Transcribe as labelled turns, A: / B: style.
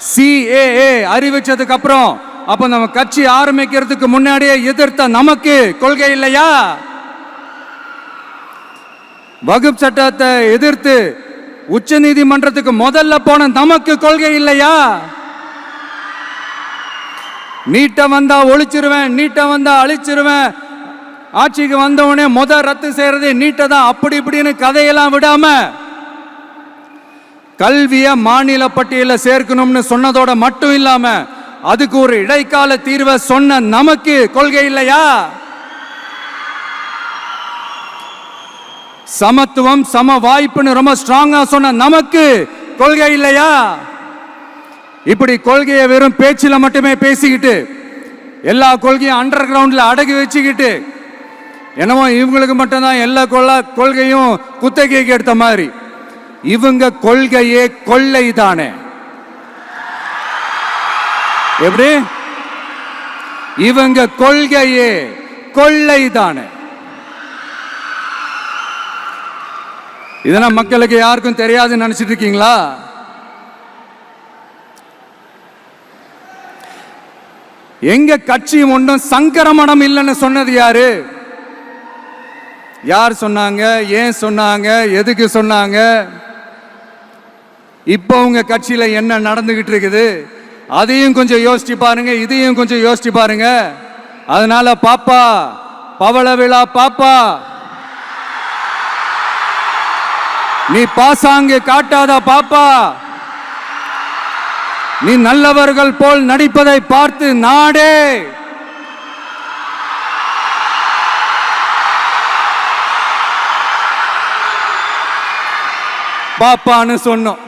A: CAA அறிவிச்சதுக்கு அப்புறம் அப்ப நம்ம கட்சி ஆரம்பிக்கிறதுக்கு முன்னாடியே எதிர்த்த நமக்கு கொள்கை இல்லையா? வகுப்பு சட்டத்தை எதிர்த்து உச்ச நீதிமன்றத்துக்கு முதல்ல போன நமக்கு கொள்கை இல்லையா? நீட்ட வந்தா ஒழிச்சிருவேன் நீட்ட வந்தா அழிச்சிருவேன். ஆட்சிக்கு வந்தவனே முத ரத்து செய்யறது நீட்டை தான் அப்படி இப்படின்னு கதையெல்லாம் விடாம கல்விய மாநில பட்டியலில் சேர்க்கணும்னு சொன்னதோட மட்டும் இல்லாம அதுக்கு ஒரு இடைக்கால தீர்வை சொன்ன நமக்கு கொள்கை இல்லையா? சமத்துவம் சம வாய்ப்புன்னு ரொம்ப ஸ்ட்ராங்கா சொன்ன நமக்கு கொள்கை இல்லையா? இப்படி கொள்கையை வெறும் பேச்சில் மட்டுமே பேசிக்கிட்டு எல்லா கொள்கையும் அண்டர் கிரவுண்ட்ல அடகி வச்சுக்கிட்டு என்னமோ இவங்களுக்கு மட்டும்தான் எல்லா கொள்ள கொள்கையும் குத்தகைக்கு எடுத்த மாதிரி. இவங்க கொள்கையே கொள்ளை தானே எப்படி? இவங்க கொள்கையே கொள்ளை தானே இதெல்லாம் மக்களுக்கு யாருக்கும் தெரியாதுன்னு நினைச்சிட்டு இருக்கீங்களா? எங்க கட்சி ஒன்றும் சங்கரமணம் இல்லைன்னு சொன்னது யாரு? யார் சொன்னாங்க? ஏன் சொன்னாங்க? எதுக்கு சொன்னாங்க? இப்போ உங்கள் கட்சியில் என்ன நடந்துக்கிட்டு இருக்குது? அதையும் கொஞ்சம் யோசிச்சு பாருங்க இதையும் கொஞ்சம் யோசிச்சு பாருங்க. அதனால பாப்பா பவள விழா பாப்பா. நீ பாசாங்கு காட்டாத பாப்பா. நீ நல்லவர்கள் போல் நடிப்பதை பார்த்து நாடே. பாப்பான்னு சொன்னோம்.